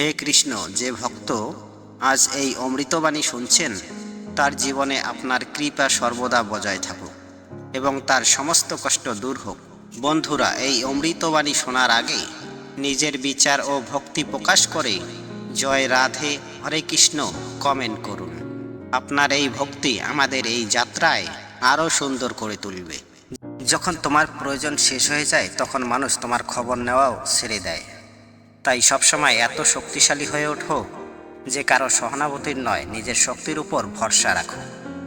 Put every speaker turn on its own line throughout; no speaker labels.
হে কৃষ্ণ, যে ভক্ত আজ এই অমৃতবাণী শুনছেন, তার জীবনে আপনার কৃপা সর্বদা বজায় থাকুক এবং তার সমস্ত কষ্ট দূর হোক। বন্ধুরা, এই অমৃতবাণী শোনার আগে নিজের বিচার ও ভক্তি প্রকাশ করে জয় রাধে, হরে কৃষ্ণ কমেন্ট করুন। আপনার এই ভক্তি আমাদের এই যাত্রায় আরও সুন্দর করে তুলবে। যখন তোমার প্রয়োজন শেষ হয়ে যায়, তখন মানুষ তোমার খবর নেওয়াও ছেড়ে দেয়। তাই সবসময় এত শক্তিশালী হয়ে ওঠো যে কারও সহানুভূতির নয়, নিজের শক্তির উপর ভরসা রাখো।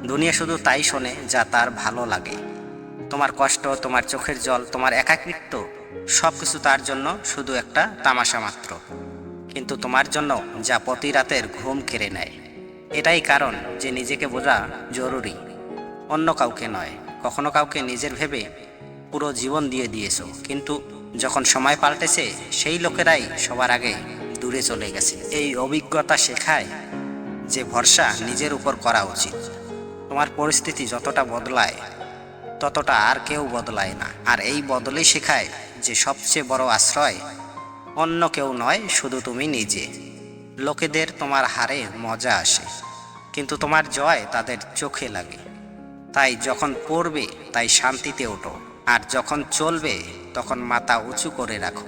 দুনিয়া শুধু তাই শোনে যা তার ভালো লাগে। তোমার কষ্ট, তোমার চোখের জল, তোমার একাকৃত্ব সব কিছু তার জন্য শুধু একটা তামাশা মাত্র। কিন্তু তোমার জন্য যা প্রতি রাতের ঘুম কেড়ে নেয়, এটাই কারণ যে নিজেকে বোঝা জরুরি। অন্য কাউকে নয়, কখনো কাউকে নিজের ভেবে পুরো জীবন দিয়ে দিয়েছ, কিন্তু যখন সময় পাল্টেছে, সেই লোকেরাই সবার আগে দূরে চলে গেছে। এই অভিজ্ঞতা শেখায় যে ভরসা নিজের উপর করা উচিত। তোমার পরিস্থিতি যতটা বদলায়, ততটা আর কেউ বদলায় না। আর এই বদলেই শেখায় যে সবচেয়ে বড় আশ্রয় অন্য কেউ নয়, শুধু তুমি নিজে। লোকেদের তোমার হারে মজা আসে, কিন্তু তোমার জয় তাদের চোখে লাগে। তাই যখন পড়বে, তাই শান্তিতে ওঠো। আর যখন চলবে, তখন মাথা উঁচু করে রাখো।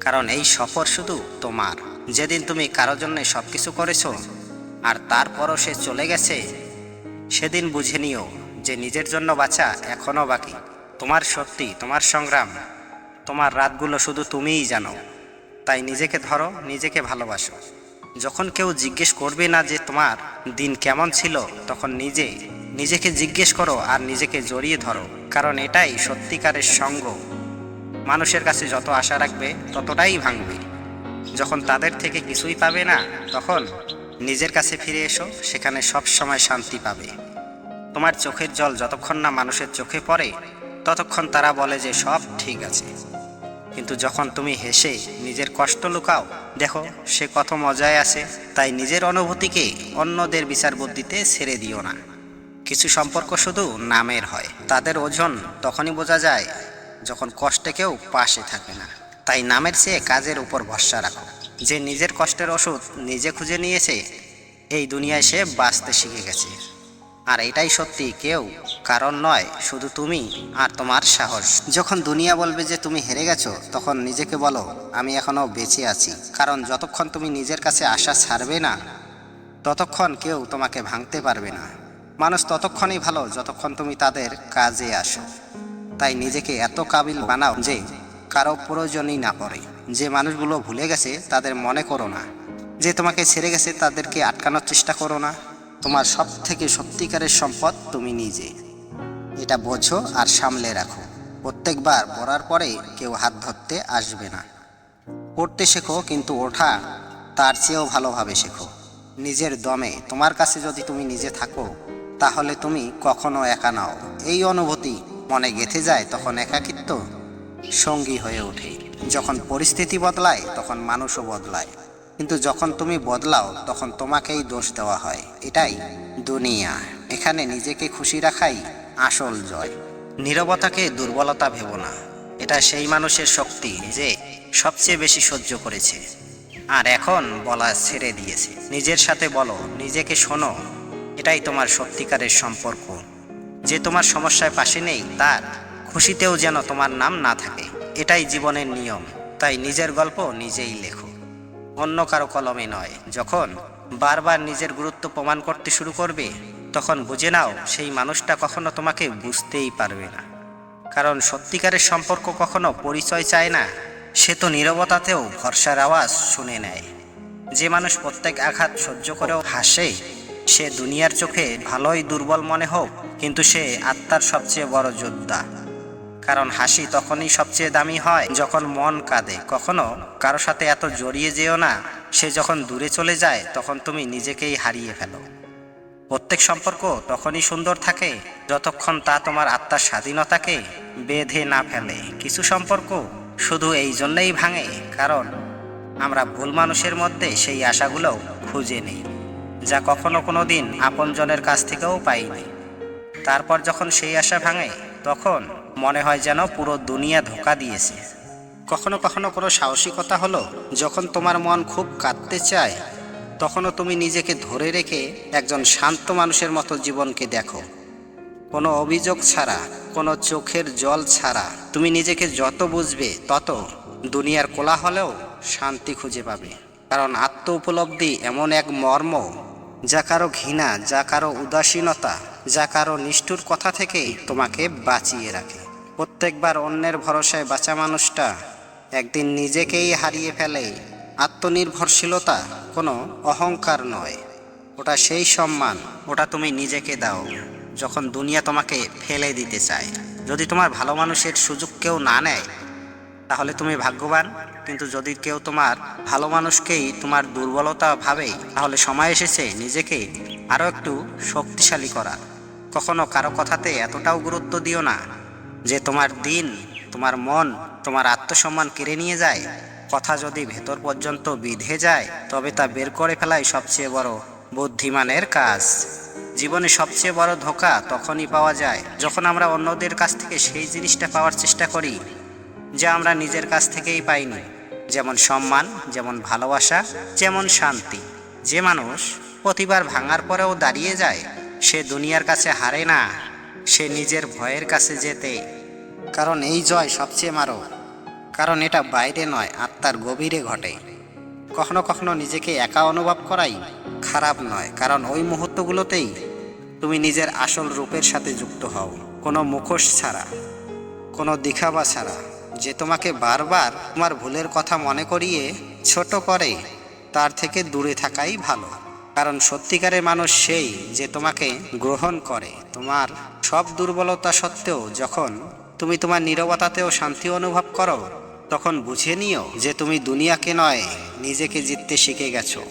কারণ এই সফর শুধু তোমার। যেদিন তুমি কারও জন্য সব কিছু করেছ, আর তারপরও সে চলে গেছে, সেদিন বুঝে নিও যে নিজের জন্য বাঁচা এখনও বাকি। তোমার সত্যি, তোমার সংগ্রাম, তোমার রাতগুলো শুধু তুমিই জানো। তাই নিজেকে ধরো, নিজেকে ভালোবাসো। যখন কেউ জিজ্ঞেস করবে না যে তোমার দিন কেমন ছিল, তখন নিজে নিজেকে জিজ্ঞেস করো আর নিজেকে জড়িয়ে ধরো, কারণ এটাই সত্যিকারের সঙ্গ। মানুষের কাছে যত আশা রাখবে, ততটাই ভাঙবে। যখন তাদের থেকে কিছুই পাবে না, তখন নিজের কাছে ফিরে এসো, সেখানে সব সময় শান্তি পাবে। তোমার চোখের জল যতক্ষণ না মানুষের চোখে পড়ে, ততক্ষণ তারা বলে যে সব ঠিক আছে। কিন্তু যখন তুমি হেসে নিজের কষ্ট লুকাও, দেখো সে কত মজায় আছে, তাই নিজের অনুভূতিকে অন্যদের বিচার বুদ্ধিতে ছেড়ে দিও না। কিছু সম্পর্ক শুধু নামের হয়। তাদের ওজন তখনই বোঝা যায় যখন কষ্টে কেউ পাশে থাকে না। তাই নামের চেয়ে কাজের উপর ভরসা রাখো। যে নিজের কষ্টের ওষুধ নিজে খুঁজে নিয়েছে, এই দুনিয়ায় সে বাঁচতে শিখে গেছে। আর এটাই সত্যি, কেউ, কারণ নয়, শুধু তুমি আর তোমার সাহস। যখন দুনিয়া বলবে যে তুমি হেরে গেছো, তখন নিজেকে বলো, আমি এখনও বেঁচে আছি। কারণ যতক্ষণ তুমি নিজের কাছে আশা ছাড়বে না, ততক্ষণ কেউ তোমাকে ভাঙতে পারবে না। মানুষ ততক্ষণই ভালো যতক্ষণ তুমি তাদের কাজে আসো। তাই নিজেকে এত কাবিল বানাও যে কারও প্রয়োজনই না পড়ে। যে মানুষগুলো ভুলে গেছে, তাদের মনে করো না। যে তোমাকে ছেড়ে গেছে, তাদেরকে আটকানোর চেষ্টা করো না। তোমার সব থেকে সত্যিকারের সম্পদ তুমি নিজে। এটা বোঝো আর সামলে রাখো। প্রত্যেকবার পড়ার পরে কেউ হাত ধরতে আসবে না। পড়তে শেখো, কিন্তু ওঠা তার চেয়েও ভালোভাবে শেখো। নিজের দমে তোমার কাছে যদি তুমি নিজে থাকো তাহলে তুমি কখনো একা নাও। এই অনুভূতি মনে গেঁথে যায় তখন একাকিত্ব সঙ্গী হয়ে ওঠে। যখন পরিস্থিতি বদলায়, তখন মানুষও বদলায়। কিন্তু যখন তুমি বদলাও, তখন তোমাকেই দোষ দেওয়া হয়। এটাই দুনিয়া। এখানে নিজেকে খুশি রাখাই আসল জয়। নীরবতাকে দুর্বলতা ভেব না। এটা সেই মানুষের শক্তি যে সবচেয়ে বেশি সহ্য করেছে। আর এখন বলা ছেড়ে দিয়েছে। নিজের সাথে বলো, নিজেকে শোনো। এটাই তোমার সত্যিকারের সম্পর্ক। যে তোমার সমস্যায় পাশে নেই, তার খুশিতেও যেন তোমার নাম না থাকে। এটাই জীবনের নিয়ম। তাই নিজের গল্প নিজেই লেখো। অন্য কারও কলমে নয়। যখন বারবার নিজের গুরুত্ব প্রমাণ করতে শুরু করবে, তখন বুঝে নাও সেই মানুষটা কখনো তোমাকে বুঝতেই পারবে না। কারণ সত্যিকারের সম্পর্ক কখনো পরিচয় চায় না। সে তো নীরবতাতেও ভরসার আওয়াজ শুনে নেয়। যে মানুষ প্রত্যেক আঘাত সহ্য করেও হাসে সে দুনিয়ার চোখে ভালোই দুর্বল মনে হোক, কিন্তু সে আত্মার সবচেয়ে বড় যোদ্ধা। কারণ হাসি তখনই সবচেয়ে দামি হয় যখন মন কাঁদে। কখনো কারও সাথে এত জড়িয়ে যেও না, সে যখন দূরে চলে যায়, তখন তুমি নিজেকেই হারিয়ে ফেলো। প্রত্যেক সম্পর্ক তখনই সুন্দর থাকে, যতক্ষণ তা তোমার আত্মার স্বাধীনতাকে বেঁধে না ফেলে। কিছু সম্পর্ক শুধু এই জন্যই ভাঙে, কারণ আমরা ভুল মানুষের মধ্যে সেই আশাগুলো খুঁজে নিই। যা কখনো কোনো দিন আপনজনের কাছ থেকেও পাইনি। তারপর যখন সেই আশা ভাঙে, তখন মনে হয় যেন পুরো দুনিয়া ধোকা দিয়েছে। কখনো কখনো কোনো সাহসিকতা হলো, যখন তোমার মন খুব কাঁদতে চায়, তখনও তুমি নিজেকে ধরে রেখে একজন শান্ত মানুষের মতো জীবনকে দেখো। কোনো অভিযোগ ছাড়া, কোনো চোখের জল ছাড়া, তুমি নিজেকে যত বুঝবে, তত দুনিয়ার কোলাহলেও শান্তি খুঁজে পাবে। কারণ আত্ম উপলব্ধি এমন এক মর্ম যা কারও ঘৃণা, যা কারও উদাসীনতা, যা কারও নিষ্ঠুর কথা থেকে তোমাকে বাঁচিয়ে রাখে। প্রত্যেকবার অন্যের ভরসায় বাঁচা মানুষটা একদিন নিজেকেই হারিয়ে ফেলে। আত্মনির্ভরশীলতা কোনো অহংকার নয়। ওটা সেই সম্মান, ওটা তুমি নিজেকে দাও যখন দুনিয়া তোমাকে ফেলে দিতে চায়। যদি তোমার ভালো মানুষের সুযোগ কেউ না নেয় তাহলে তুমি ভাগ্যবান। কিন্তু যদি কেউ তোমার ভালো মানুষকেই তোমার দুর্বলতা ভাবে, তাহলে সময় এসেছে নিজেকে আরও একটু শক্তিশালী করা কখনো কারও কথাতে এতটাও গুরুত্ব দিও না যে তোমার দিন, তোমার মন, তোমার আত্মসম্মান কেড়ে নিয়ে যায়। কথা যদি ভেতর পর্যন্ত বিধে যায়, তবে তা বের করে ফেলাই সবচেয়ে বড় বুদ্ধিমানের কাজ। জীবনে সবচেয়ে বড় ধোকা তখনই পাওয়া যায় যখন আমরা অন্যদের কাছ থেকে সেই জিনিসটা পাওয়ার চেষ্টা করি। যা আমরা নিজের কাছ থেকেই পাইনি। যেমন সম্মান, যেমন ভালোবাসা, যেমন শান্তি। যে মানুষ প্রতিবার ভাঙার পরেও দাঁড়িয়ে যায়, সে দুনিয়ার কাছে হারে না, সে নিজের ভয়ের কাছে যেতে। কারণ এই জয় সবচেয়ে মারো কারণ এটা বাইরে নয়, আত্মার গভীরে ঘটে। কখনো কখনো নিজেকে একা অনুভব করাই খারাপ নয়, কারণ ওই মুহূর্তগুলোতেই তুমি নিজের আসল রূপের সাথে যুক্ত হও। কোনো মুখোশ ছাড়া, কোনো দিখাবা ছাড়া। যে তোমাকে বারবার তোমার ভুলের কথা মনে করিয়ে ছোট করে, তার থেকে দূরে থাকাই ভালো। কারণ সত্যিকারের মানুষ সেই যে তোমাকে গ্রহণ করে। তোমার সব দুর্বলতা সত্ত্বেও যখন তুমি তোমার নীরবতাতেও শান্তি অনুভব করো, তখন বুঝে নিও যে তুমি দুনিয়াকে নয়, নিজেকে জিততে শিখে গেছো।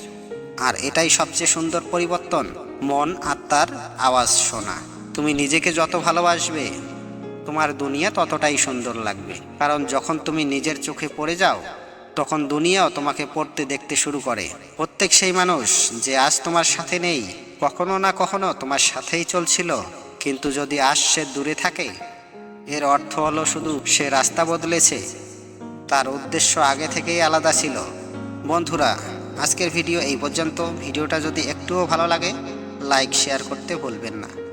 আর এটাই সবচেয়ে সুন্দর পরিবর্তন, মন, আত্মার আওয়াজ শোনা। তুমি নিজেকে যত ভালোবাসবে তোমার দুনিয়া ততটাই সুন্দর লাগবে। কারণ যখন তুমি নিজের চোখে পড়ে যাও, তখন দুনিয়াও তোমাকে পড়তে দেখতে শুরু করে। প্রত্যেক সেই মানুষ যে আজ তোমার সাথে নেই, কখনো না কখনো তোমার সাথেই চলছিল। কিন্তু যদি আজ সে দূরে থাকে, এর অর্থ হলো শুধু সে রাস্তা বদলেছে। তার উদ্দেশ্য আগে থেকেই আলাদা ছিল। বন্ধুরা, আজকের ভিডিও এই পর্যন্ত। ভিডিওটা যদি একটুও ভালো লাগে, লাইক, শেয়ার করতে ভুলবেন না।